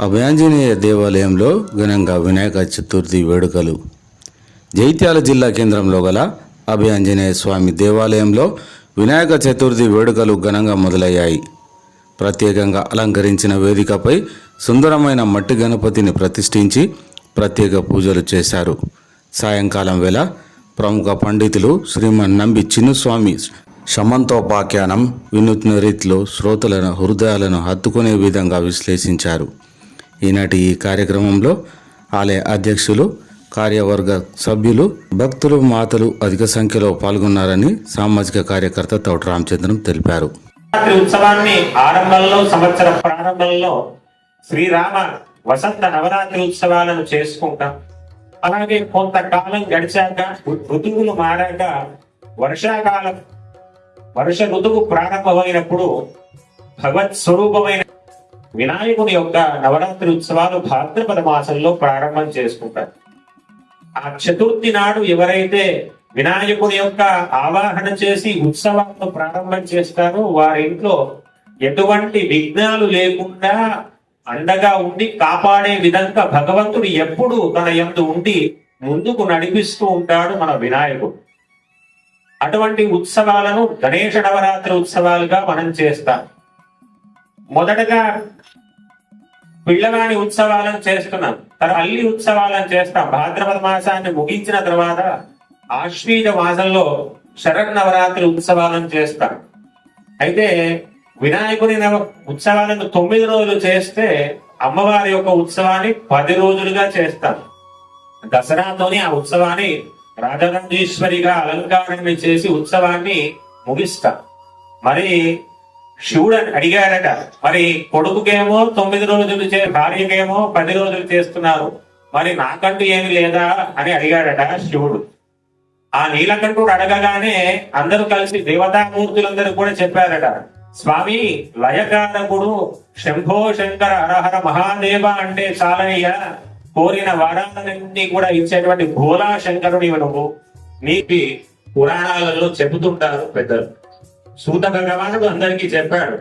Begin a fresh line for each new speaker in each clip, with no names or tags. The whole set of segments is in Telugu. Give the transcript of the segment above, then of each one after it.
అభయాంజనేయ దేవాలయంలో ఘనంగా వినాయక చతుర్థి వేడుకలు. జైత్యాల జిల్లా కేంద్రంలో గల అభయాంజనేయ స్వామి దేవాలయంలో వినాయక చతుర్థి వేడుకలు ఘనంగా మొదలయ్యాయి. ప్రత్యేకంగా అలంకరించిన వేదికపై సుందరమైన మట్టి గణపతిని ప్రతిష్ఠించి ప్రత్యేక పూజలు చేశారు. సాయంకాలం వేళ ప్రముఖ పండితులు శ్రీమన్ నంబి చిన్నుస్వామి శమంతోపాఖ్యానం వినూత్న రీతిలో శ్రోతలను హృదయాలను హత్తుకునే విధంగా విశ్లేషించారు. ఈనాటి ఈ కార్యక్రమంలో ఆలయ అధ్యక్షులు కార్యవర్గ సభ్యులు భక్తులు మాతలు అధిక సంఖ్యలో పాల్గొన్నారని సామాజిక కార్యకర్త తోట రామచంద్రం తెలిపారు.
ఉత్సవాన్ని ఆరంభంలో సంవత్సర ప్రారంభంలో శ్రీరామ వసంత నవరాత్రి ఉత్సవాలను చేసుకుంటాం. అలాగే కొంతకాలం గడిచాక ఋతువులు మారాక వర్షాకాలం వర్ష ఋతువు ప్రారంభమైనప్పుడు భగవత్ స్వరూపమైన వినాయకుని యొక్క నవరాత్రి ఉత్సవాలు భాద్రపద మాసంలో ప్రారంభం చేసుకుంటారు. ఆ చతుర్థి నాడు ఎవరైతే వినాయకుని యొక్క ఆవాహన చేసి ఉత్సవాలను ప్రారంభం చేస్తారో వారి ఇంట్లో ఎటువంటి విఘ్నాలు లేకుండా అండగా ఉండి కాపాడే విధంగా భగవంతుడు ఎప్పుడు తన ఎందు ఉండి ముందుకు నడిపిస్తూ ఉంటాడు మన వినాయకుడు. అటువంటి ఉత్సవాలను గణేష నవరాత్రి ఉత్సవాలుగా మనం చేస్తాం. మొదటగా పిల్లవాణి ఉత్సవాలను చేస్తున్నాం. తర్వాత అల్లి ఉత్సవాలను చేస్తాం. భాద్రపద మాసాన్ని ముగించిన తర్వాత ఆశ్వీజ మాసంలో శరన్నవరాత్రి ఉత్సవాలను చేస్తాం. అయితే వినాయకుని నవ ఉత్సవాలను తొమ్మిది రోజులు చేస్తే అమ్మవారి యొక్క ఉత్సవాన్ని పది రోజులుగా చేస్తాం. దసరాతోని ఆ ఉత్సవాన్ని రాజరాజేశ్వరిగా అలంకారాన్ని చేసి ఉత్సవాన్ని ముగిస్తాం. మరి శివుడు అడిగాడట మరి కొడుకుకేమో తొమ్మిది రోజులు చే భార్యకేమో పది రోజులు చేస్తున్నారు మరి నాకంటూ ఏమి లేదా? అని అడిగాడట శివుడు. ఆ నీలకంఠుడు అడగగానే అందరూ కలిసి దేవతామూర్తులందరూ కూడా చెప్పారట స్వామి లయకారకుడు శంభో శంకర హరహర మహాదేవ అంటే చాలయ్యా కోరిన వరాలన్నింటినీ కూడా ఇచ్చేటువంటి భోలా శంకరుడి నువ్వు నీకు పురాణాలలో చెబుతుంటారు పెద్దలు. సూత భగవానుడు అందరికీ చెప్పాడు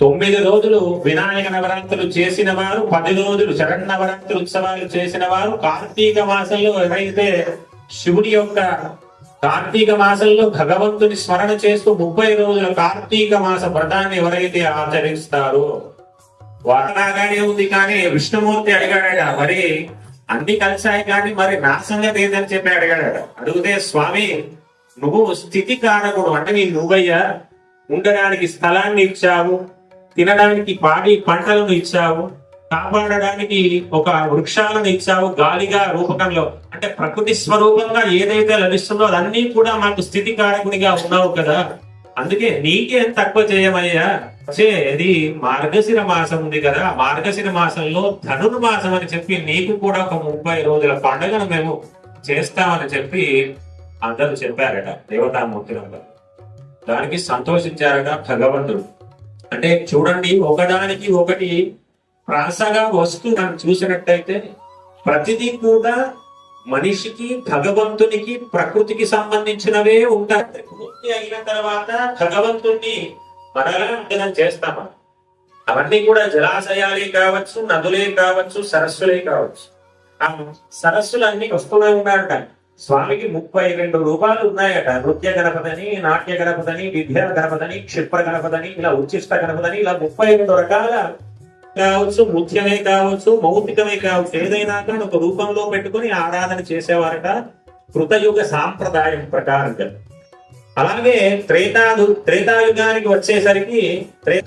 తొమ్మిది రోజులు వినాయక నవరాత్రులు చేసిన వారు పది రోజులు శరణవరాత్రి ఉత్సవాలు చేసిన వారు కార్తీక మాసంలో ఎవరైతే శివుడి యొక్క కార్తీక మాసంలో భగవంతుని స్మరణ చేస్తూ ముప్పై రోజుల కార్తీక మాస వ్రతాన్ని ఎవరైతే ఆచరిస్తారో వరలాగానే ఉంది కానీ విష్ణుమూర్తి అడిగాడట మరి అన్ని కలిసాయి కానీ మరి నా సంగతి ఏందని చెప్పి అడిగాడట. అడిగితే స్వామి నువ్వు స్థితి కారకుడు అంటే నీ నువ్వయ్యా ఉండడానికి స్థలాన్ని ఇచ్చావు తినడానికి పాడి పంటలను ఇచ్చావు కాపాడడానికి ఒక వృక్షాలను ఇచ్చావు గాలిగా రూపకంలో. అంటే ప్రకృతి స్వరూపంగా ఏదైతే లభిస్తుందో అదన్నీ కూడా మాకు స్థితి కారకునిగా ఉన్నావు కదా. అందుకే నీకేం తక్కువ చేయమయ్యా? వచ్చే ఇది మార్గశిర మాసం ఉంది కదా. మార్గశిర మాసంలో ధనుర్మాసం అని చెప్పి నీకు కూడా ఒక ముప్పై రోజుల పండుగను మేము చేస్తామని చెప్పి అందరూ చెప్పారట దేవతామూర్తులందరూ. దానికి సంతోషించారట భగవంతుడు. అంటే చూడండి ఒకదానికి ఒకటి ప్రాసగా వస్తూ మనం చూసినట్టయితే ప్రతిదీ కూడా మనిషికి భగవంతునికి ప్రకృతికి సంబంధించినవే ఉంటాయి. పూర్తి అయిన తర్వాత భగవంతుణ్ణి మరలా అంజనం చేస్తామా? అవన్నీ కూడా జలాశయాలే కావచ్చు నదులే కావచ్చు సరస్సులే కావచ్చు. ఆ సరస్సులన్నీ వస్తూనే ఉన్నాయట. స్వామికి ముప్పై రెండు రూపాయలు ఉన్నాయట. నృత్య గణపతిని నాట్య గణపతిని విద్యా గణపదని క్షిప్ర గణపతిని ఇలా ఉచ్చిష్ట గణపదని ఇలా ముప్పై రెండు రకాల కావచ్చు ముఖ్యమే కావచ్చు మౌతికమే కావచ్చు ఏదైనా కానీ ఒక రూపంలో పెట్టుకొని ఆరాధన చేసేవారట కృతయుగ సాంప్రదాయం ప్రకారంగా. అలాగే త్రేతాదు త్రేతాయుగానికి వచ్చేసరికి త్రే-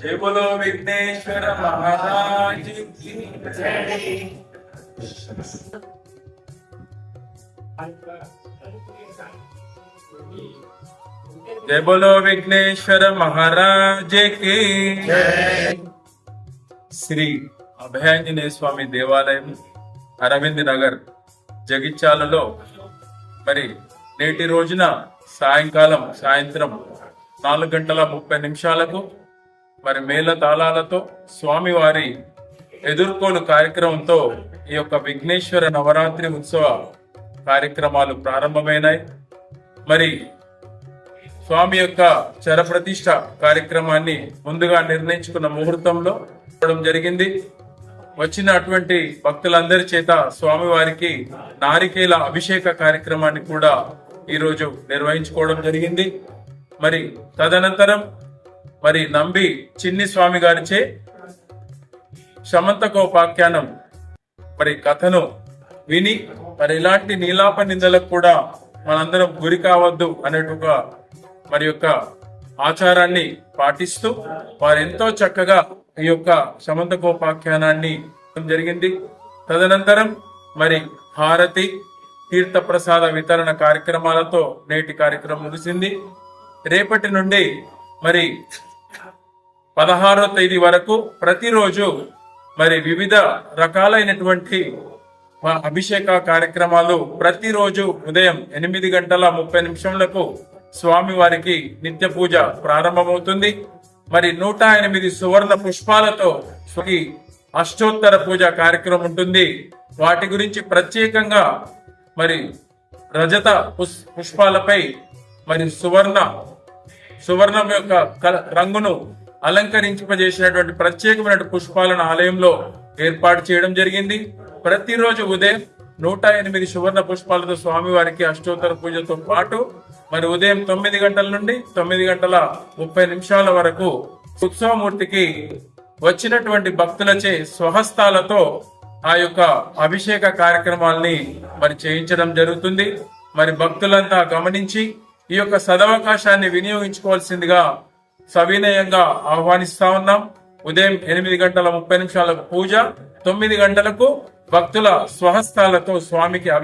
విఘ్నేశ్వర మహారాజ్ జై బోలో విఘ్నేశ్వర మహారాజ్ శ్రీ అభయాంజనేయ స్వామి దేవాలయం అరవింద్ నగర్ జగిత్యాలలో మరి నేటి రోజున సాయంకాలం సాయంత్రం నాలుగు గంటల ముప్పై నిమిషాలకు మరి మేళ తాళాలతో స్వామివారి ఎదుర్కోలు కార్యక్రమంతో ఈ యొక్క విఘ్నేశ్వర నవరాత్రి ఉత్సవ కార్యక్రమాలు ప్రారంభమైనాయి. మరి స్వామి యొక్క చరప్రతిష్ట కార్యక్రమాన్ని ముందుగా నిర్ణయించుకున్న ముహూర్తంలో జరిగింది జరిగింది. వచ్చినటువంటి భక్తులందరి చేత స్వామివారికి నారికేల అభిషేక కార్యక్రమాన్ని కూడా ఈరోజు నిర్వహించుకోవడం జరిగింది. మరి తదనంతరం మరి నంబి చిన్ని స్వామి గారిచే శమంతకోపాఖ్యానం మరి కథను విని మరి ఇలాంటి నీలాప నిందలకు కూడా మనందరం గురి కావద్దు అనేటుగా మరి యొక్క ఆచారాన్ని పాటిస్తూ వారు ఎంతో చక్కగా ఈ యొక్క సమంతకోపాఖ్యానాన్ని జరిగింది. తదనంతరం మరి హారతి తీర్థ ప్రసాద వితరణ కార్యక్రమాలతో నేటి కార్యక్రమం ముగిసింది. రేపటి నుండి మరి పదహారో తేదీ వరకు ప్రతిరోజు మరి వివిధ రకాలైనటువంటి మా అభిషేక కార్యక్రమాలు ప్రతిరోజు ఉదయం ఎనిమిది గంటల ముప్పై నిమిషములకు స్వామి వారికి నిత్య పూజ ప్రారంభమవుతుంది. మరి నూట ఎనిమిది సువర్ణ పుష్పాలతో స్వామికి అష్టోత్తర పూజ కార్యక్రమం ఉంటుంది. వాటి గురించి ప్రత్యేకంగా మరి రజత పుష్ పుష్పాలపై మరి సువర్ణ సువర్ణం యొక్క కల- రంగును అలంకరింపజేసినటువంటి ప్రత్యేకమైన పుష్పాలను ఆలయంలో ఏర్పాటు చేయడం జరిగింది. ప్రతిరోజు ఉదయం నూట ఎనిమిది సువర్ణ పుష్పాలతో స్వామివారికి అష్టోత్తర పూజతో పాటు మరి ఉదయం తొమ్మిది గంటల నుండి తొమ్మిది గంటల ముప్పై నిమిషాల వరకు ఉత్సవమూర్తికి వచ్చినటువంటి భక్తులచే స్వహస్తాలతో ఆ యొక్క అభిషేక కార్యక్రమాల్ని మరి చేయించడం జరుగుతుంది. మరి భక్తులంతా గమనించి ఈ యొక్క సదవకాశాన్ని వినియోగించుకోవాల్సిందిగా సవినయంగా ఆహ్వానిస్తా ఉన్నాం. ఉదయం ఎనిమిది గంటల ముప్పై నిమిషాలకు పూజ తొమ్మిది గంటలకు భక్తుల స్వహస్తాలతో స్వామికి అభి-